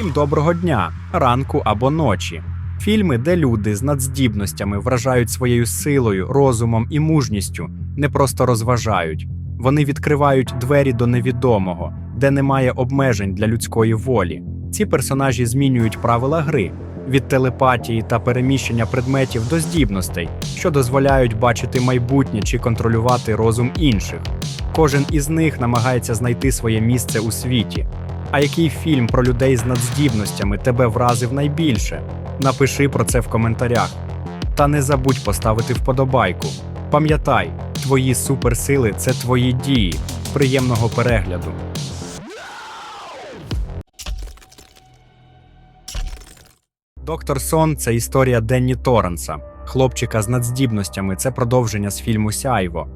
Всім доброго дня, ранку або ночі. Фільми, де люди з надздібностями вражають своєю силою, розумом і мужністю, не просто розважають. Вони відкривають двері до невідомого, де немає обмежень для людської волі. Ці персонажі змінюють правила гри від телепатії та переміщення предметів до здібностей, що дозволяють бачити майбутнє чи контролювати розум інших. Кожен із них намагається знайти своє місце у світі. А який фільм про людей з надздібностями тебе вразив найбільше? Напиши про це в коментарях. Та не забудь поставити вподобайку. Пам'ятай, твої суперсили це твої дії. Приємного перегляду. Доктор Сон це історія Денні Торренса, хлопчика з надздібностями. Це продовження з фільму Сяйво.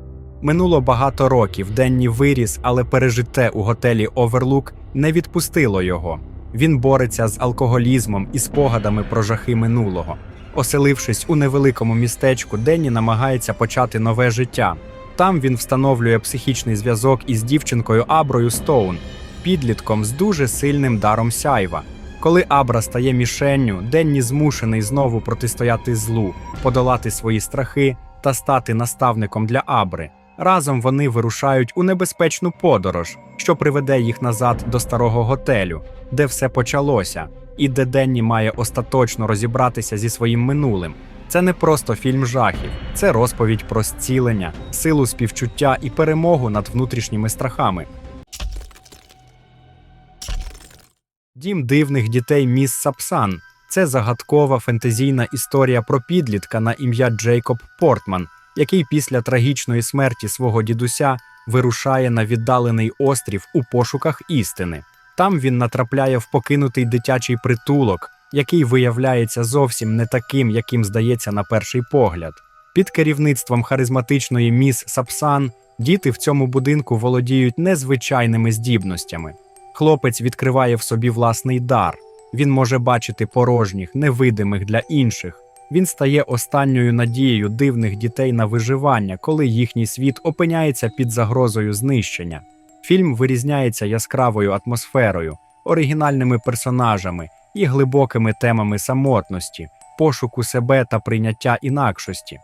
Минуло багато років. Денні виріс, але пережите у готелі Оверлук не відпустило його. Він бореться з алкоголізмом і спогадами про жахи минулого. Оселившись у невеликому містечку, Денні намагається почати нове життя. Там він встановлює психічний зв'язок із дівчинкою Аброю Стоун, підлітком з дуже сильним даром сяйва. Коли Абра стає мішенню, Денні змушений знову протистояти злу, подолати свої страхи та стати наставником для Абри. Разом вони вирушають у небезпечну подорож, що приведе їх назад до старого готелю, де все почалося, і де Денні має остаточно розібратися зі своїм минулим. Це не просто фільм жахів, це розповідь про зцілення, силу співчуття і перемогу над внутрішніми страхами. Дім дивних дітей міс Сапсан це загадкова фентезійна історія про підлітка на ім'я Джейкоб Портман, який після трагічної смерті свого дідуся вирушає на віддалений острів у пошуках істини. Там він натрапляє в покинутий дитячий притулок, який виявляється зовсім не таким, яким здається на перший погляд. Під керівництвом харизматичної міс Сапсан діти в цьому будинку володіють незвичайними здібностями. Хлопець відкриває в собі власний дар. Він може бачити порожніх, невидимих для інших. Він стає останньою надією дивних дітей на виживання, коли їхній світ опиняється під загрозою знищення. Фільм вирізняється яскравою атмосферою, оригінальними персонажами і глибокими темами самотності, пошуку себе та прийняття інакшості.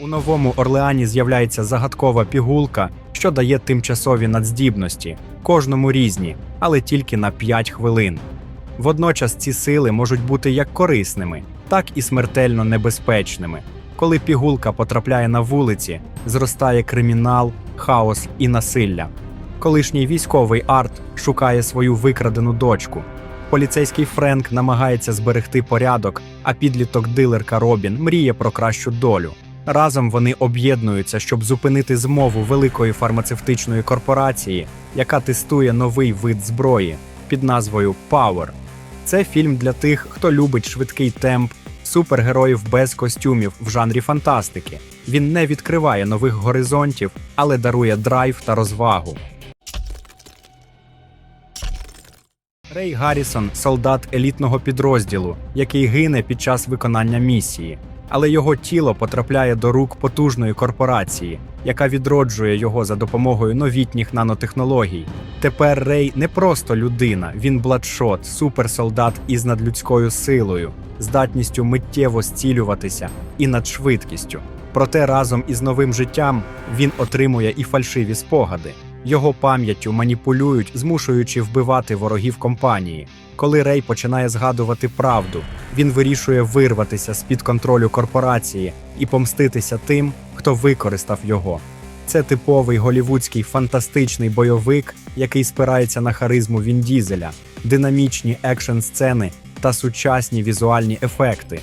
У новому Орлеані з'являється загадкова пігулка, що дає тимчасові надздібності, кожному різні, але тільки на 5 хвилин. Водночас ці сили можуть бути як корисними, так і смертельно небезпечними. Коли пігулка потрапляє на вулиці, зростає кримінал, хаос і насилля. Колишній військовий Арт шукає свою викрадену дочку. Поліцейський Френк намагається зберегти порядок, а підліток дилерка Робін мріє про кращу долю. Разом вони об'єднуються, щоб зупинити змову великої фармацевтичної корпорації, яка тестує новий вид зброї під назвою Power. Це фільм для тих, хто любить швидкий темп, супергероїв без костюмів в жанрі фантастики. Він не відкриває нових горизонтів, але дарує драйв та розвагу. Рей Гаррісон солдат елітного підрозділу, який гине під час виконання місії. Але його тіло потрапляє до рук потужної корпорації, яка відроджує його за допомогою новітніх нанотехнологій. Тепер Рей не просто людина, він бладшот, суперсолдат із надлюдською силою, здатністю миттєво зцілюватися і надшвидкістю. Проте разом із новим життям він отримує і фальшиві спогади. Його пам'яттю маніпулюють, змушуючи вбивати ворогів компанії. Коли Рей починає згадувати правду, він вирішує вирватися з-під контролю корпорації і помститися тим, хто використав його. Це типовий голівудський фантастичний бойовик, який спирається на харизму Він Дізеля, динамічні екшн сцени та сучасні візуальні ефекти.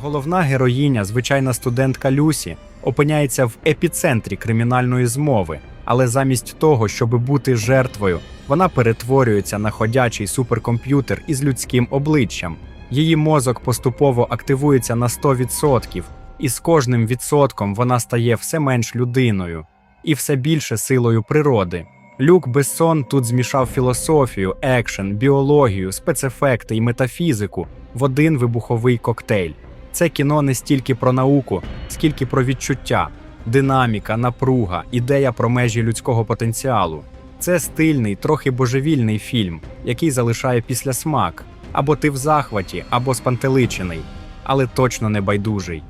Головна героїня, звичайна студентка Люсі, опиняється в епіцентрі кримінальної змови, але замість того, щоб бути жертвою, вона перетворюється на ходячий суперкомп'ютер із людським обличчям. Її мозок поступово активується на 100%, і з кожним відсотком вона стає все менш людиною і все більше силою природи. Люк Бессон тут змішав філософію, екшен, біологію, спецефекти і метафізику в один вибуховий коктейль. Це кіно не стільки про науку, скільки про відчуття, динаміка, напруга, ідея про межі людського потенціалу. Це стильний, трохи божевільний фільм, який залишає післясмак. Або ти в захваті, або спантеличений, але точно не байдужий.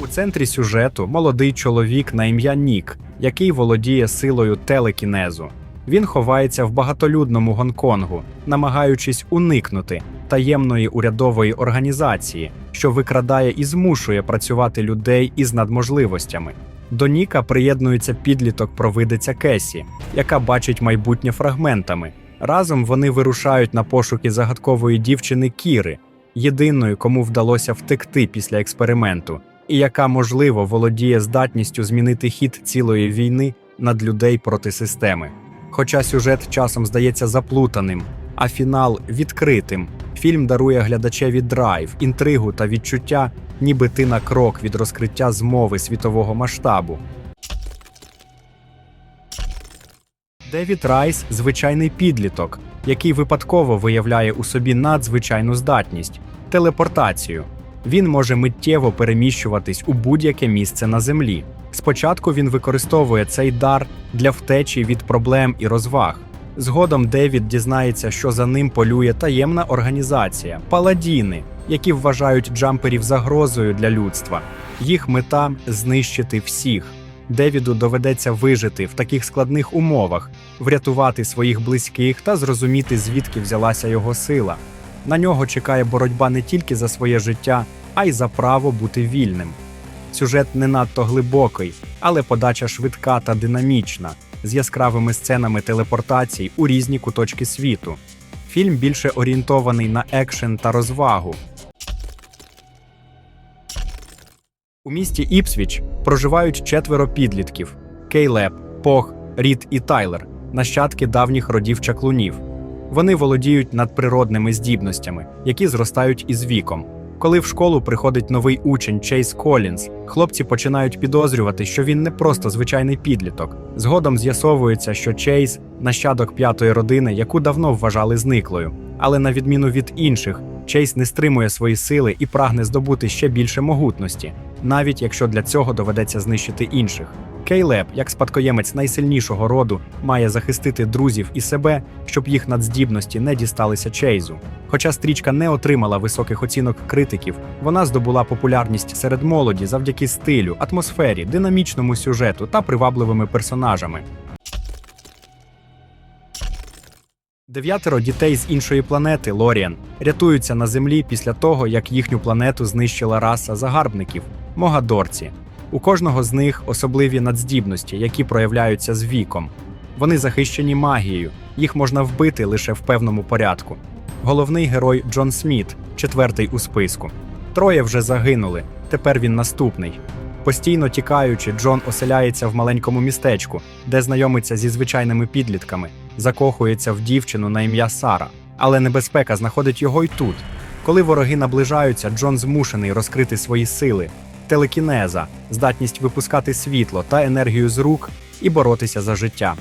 У центрі сюжету молодий чоловік на ім'я Нік, який володіє силою телекінезу. Він ховається в багатолюдному Гонконгу, намагаючись уникнути таємної урядової організації, що викрадає і змушує працювати людей із надможливостями. До Ніка приєднується підліток провидиця Кесі, яка бачить майбутнє фрагментами. Разом вони вирушають на пошуки загадкової дівчини Кіри, єдиної, кому вдалося втекти після експерименту, і яка, можливо, володіє здатністю змінити хід цілої війни над людей проти системи. Хоча сюжет часом здається заплутаним, а фінал відкритим, фільм дарує глядачеві драйв, інтригу та відчуття, ніби ти на крок від розкриття змови світового масштабу. Девід Райс звичайний підліток, який випадково виявляє у собі надзвичайну здатність телепортацію. Він може миттєво переміщуватись у будь-яке місце на землі. Спочатку він використовує цей дар для втечі від проблем і розваг. Згодом Девід дізнається, що за ним полює таємна організація паладіни, які вважають джамперів загрозою для людства. Їх мета знищити всіх. Девіду доведеться вижити в таких складних умовах, врятувати своїх близьких та зрозуміти, звідки взялася його сила. На нього чекає боротьба не тільки за своє життя, а й за право бути вільним. Сюжет не надто глибокий, але подача швидка та динамічна, з яскравими сценами телепортацій у різні куточки світу. Фільм більше орієнтований на екшен та розвагу. У місті Іпсвіч проживають четверо підлітків: Кейлеб, Пох, Рід і Тайлер, нащадки давніх родів чаклунів. Вони володіють надприродними здібностями, які зростають із віком. Коли в школу приходить новий учень Чейз Колінз, хлопці починають підозрювати, що він не просто звичайний підліток. Згодом з'ясовується, що Чейз нащадок п'ятої родини, яку давно вважали зниклою. Але на відміну від інших, Чейз не стримує свої сили і прагне здобути ще більше могутності, навіть якщо для цього доведеться знищити інших. Кейлеб, як спадкоємець найсильнішого роду, має захистити друзів і себе, щоб їх надздібності не дісталися Чейзу. Хоча стрічка не отримала високих оцінок критиків, вона здобула популярність серед молоді завдяки стилю, атмосфері, динамічному сюжету та привабливими персонажами. Дев'ятеро дітей з іншої планети Лоріан рятуються на землі після того, як їхню планету знищила раса загарбників Могадорці. У кожного з них особливі надздібності, які проявляються з віком. Вони захищені магією, їх можна вбити лише в певному порядку. Головний герой Джон Сміт, четвертий у списку. Троє вже загинули, тепер він наступний. Постійно тікаючи, Джон оселяється в маленькому містечку, де знайомиться зі звичайними підлітками, закохується в дівчину на ім'я Сара. Але небезпека знаходить його й тут. Коли вороги наближаються, Джон змушений розкрити свої сили, телекінеза, здатність випускати світло та енергію з рук і боротися за життя.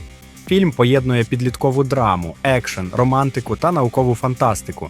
Фільм поєднує підліткову драму, екшен, романтику та наукову фантастику.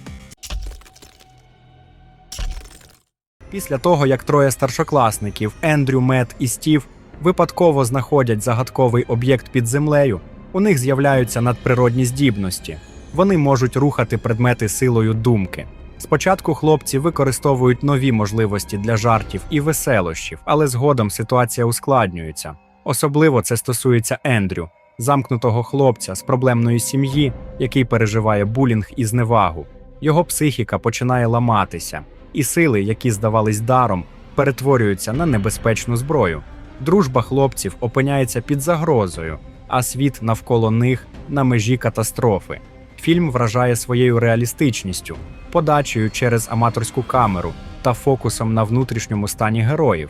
Після того, як троє старшокласників Ендрю, Мет і Стів випадково знаходять загадковий об'єкт під землею, у них з'являються надприродні здібності. Вони можуть рухати предмети силою думки. Спочатку хлопці використовують нові можливості для жартів і веселощів, але згодом ситуація ускладнюється. Особливо це стосується Ендрю, замкнутого хлопця з проблемної сім'ї, який переживає булінг і зневагу. Його психіка починає ламатися, і сили, які здавались даром, перетворюються на небезпечну зброю. Дружба хлопців опиняється під загрозою, а світ навколо них на межі катастрофи. Фільм вражає своєю реалістичністю, подачею через аматорську камеру та фокусом на внутрішньому стані героїв.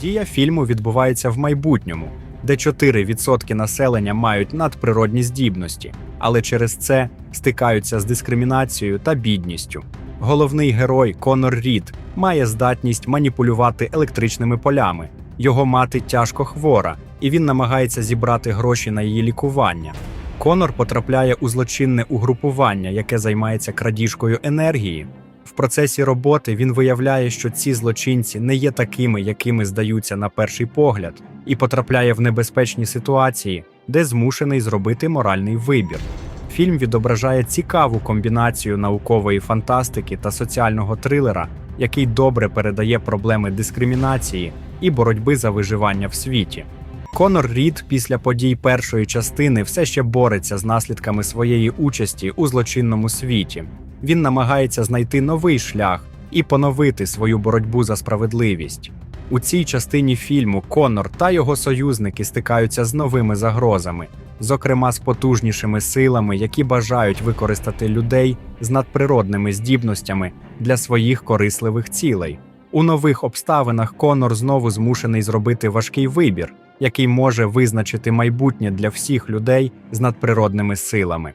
Дія фільму відбувається в майбутньому, де 4% населення мають надприродні здібності, але через це стикаються з дискримінацією та бідністю. Головний герой Конор Рід має здатність маніпулювати електричними полями. Його мати тяжко хвора, і він намагається зібрати гроші на її лікування. Конор потрапляє у злочинне угрупування, яке займається крадіжкою енергії. В процесі роботи він виявляє, що ці злочинці не є такими, якими здаються на перший погляд, і потрапляє в небезпечні ситуації, де змушений зробити моральний вибір. Фільм відображає цікаву комбінацію наукової фантастики та соціального трилера, який добре передає проблеми дискримінації і боротьби за виживання в світі. Конор Рід після подій першої частини все ще бореться з наслідками своєї участі у злочинному світі. Він намагається знайти новий шлях і поновити свою боротьбу за справедливість. У цій частині фільму Конор та його союзники стикаються з новими загрозами, зокрема з потужнішими силами, які бажають використати людей з надприродними здібностями для своїх корисливих цілей. У нових обставинах Конор знову змушений зробити важкий вибір, який може визначити майбутнє для всіх людей з надприродними силами.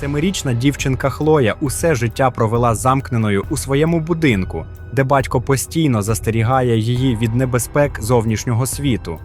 Семирічна дівчинка Хлоя усе життя провела замкненою у своєму будинку, де батько постійно застерігає її від небезпек зовнішнього світу.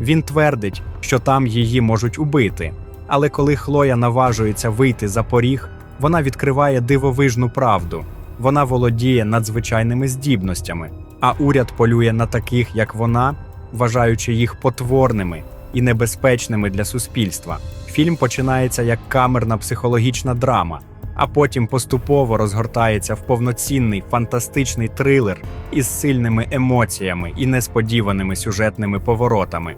Він твердить, що там її можуть убити. Але коли Хлоя наважується вийти за поріг, вона відкриває дивовижну правду. Вона володіє надзвичайними здібностями, а уряд полює на таких, як вона, вважаючи їх потворними і небезпечними для суспільства. Фільм починається як камерна психологічна драма, а потім поступово розгортається в повноцінний фантастичний трилер із сильними емоціями і несподіваними сюжетними поворотами.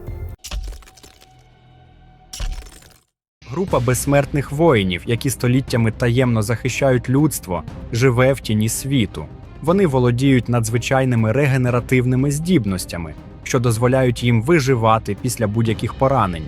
Група безсмертних воїнів, які століттями таємно захищають людство, живе в тіні світу. Вони володіють надзвичайними регенеративними здібностями, що дозволяють їм виживати після будь-яких поранень.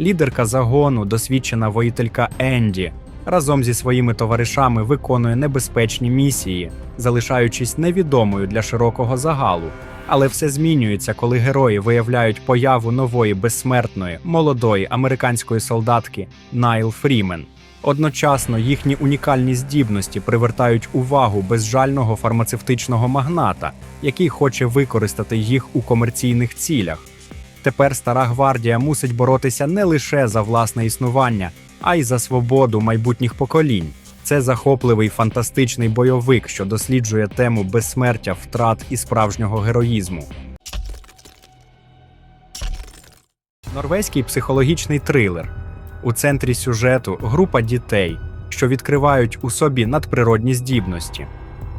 Лідерка загону, досвідчена воїтелька Енді, разом зі своїми товаришами виконує небезпечні місії, залишаючись невідомою для широкого загалу. Але все змінюється, коли герої виявляють появу нової безсмертної молодої американської солдатки Найл Фрімен. Одночасно їхні унікальні здібності привертають увагу безжального фармацевтичного магната, який хоче використати їх у комерційних цілях. Тепер стара гвардія мусить боротися не лише за власне існування, а й за свободу майбутніх поколінь. Це захопливий фантастичний бойовик, що досліджує тему безсмертя, втрат і справжнього героїзму. Норвезький психологічний трилер. У центрі сюжету група дітей, що відкривають у собі надприродні здібності.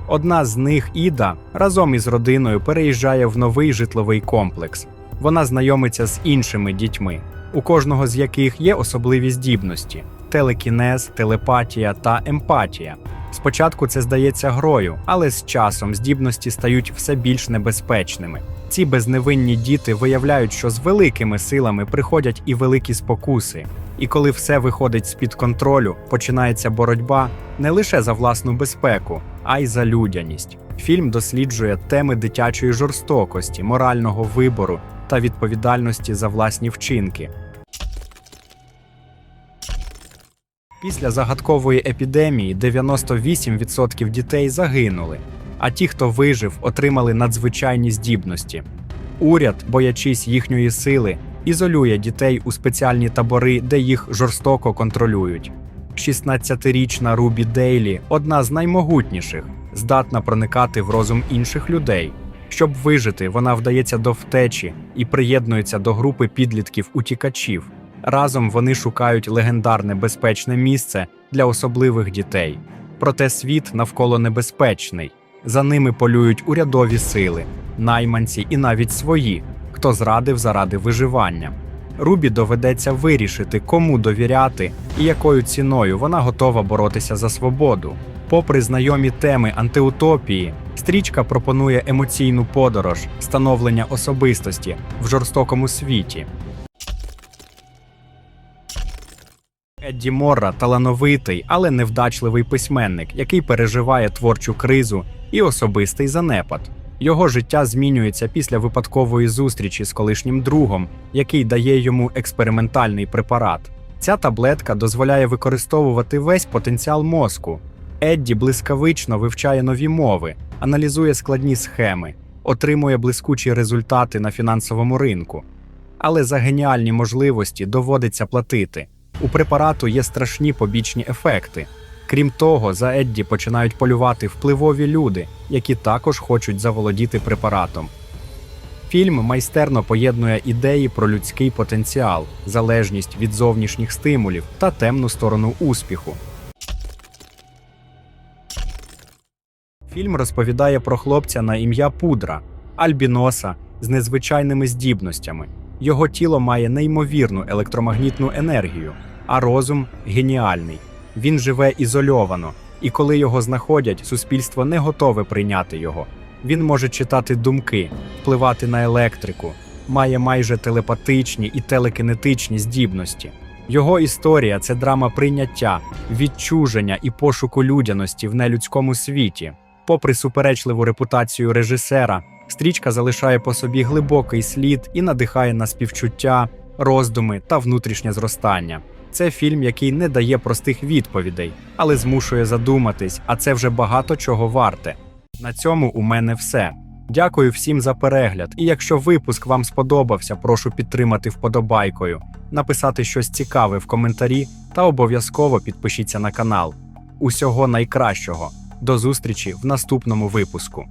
Одна з них, Іда, разом із родиною переїжджає в новий житловий комплекс. Вона знайомиться з іншими дітьми, у кожного з яких є особливі здібності: телекінез, телепатія та емпатія. Спочатку це здається грою, але з часом здібності стають все більш небезпечними. Ці безневинні діти виявляють, що з великими силами приходять і великі спокуси. І коли все виходить з-під контролю, починається боротьба не лише за власну безпеку, а й за людяність. Фільм досліджує теми дитячої жорстокості, морального вибору та відповідальності за власні вчинки. Після загадкової епідемії 98% дітей загинули, а ті, хто вижив, отримали надзвичайні здібності. Уряд, боячись їхньої сили, ізолює дітей у спеціальні табори, де їх жорстоко контролюють. 16-річна Рубі Дейлі одна з наймогутніших, здатна проникати в розум інших людей. Щоб вижити, вона вдається до втечі і приєднується до групи підлітків-утікачів. Разом вони шукають легендарне безпечне місце для особливих дітей. Проте світ навколо небезпечний. За ними полюють урядові сили, найманці і навіть свої, хто зрадив заради виживання. Рубі доведеться вирішити, кому довіряти і якою ціною вона готова боротися за свободу. Попри знайомі теми антиутопії, стрічка пропонує емоційну подорож, становлення особистості в жорстокому світі. Едді Морра талановитий, але невдачливий письменник, який переживає творчу кризу і особистий занепад. Його життя змінюється після випадкової зустрічі з колишнім другом, який дає йому експериментальний препарат. Ця таблетка дозволяє використовувати весь потенціал мозку. Едді блискавично вивчає нові мови, аналізує складні схеми, отримує блискучі результати на фінансовому ринку. Але за геніальні можливості доводиться платити. У препарату є страшні побічні ефекти. Крім того, за Едді починають полювати впливові люди, які також хочуть заволодіти препаратом. Фільм майстерно поєднує ідеї про людський потенціал, залежність від зовнішніх стимулів та темну сторону успіху. Фільм розповідає про хлопця на ім'я Пудра, альбіноса з незвичайними здібностями. Його тіло має неймовірну електромагнітну енергію, а розум геніальний. Він живе ізольовано, і коли його знаходять, суспільство не готове прийняти його. Він може читати думки, впливати на електрику, має майже телепатичні і телекінетичні здібності. Його історія це драма прийняття, відчуження і пошуку людяності в нелюдському світі. Попри суперечливу репутацію режисера, стрічка залишає по собі глибокий слід і надихає на співчуття, роздуми та внутрішнє зростання. Це фільм, який не дає простих відповідей, але змушує задуматись, а це вже багато чого варте. На цьому у мене все. Дякую всім за перегляд. І якщо випуск вам сподобався, прошу підтримати вподобайкою, написати щось цікаве в коментарі та обов'язково підпишіться на канал. Усього найкращого. До зустрічі в наступному випуску.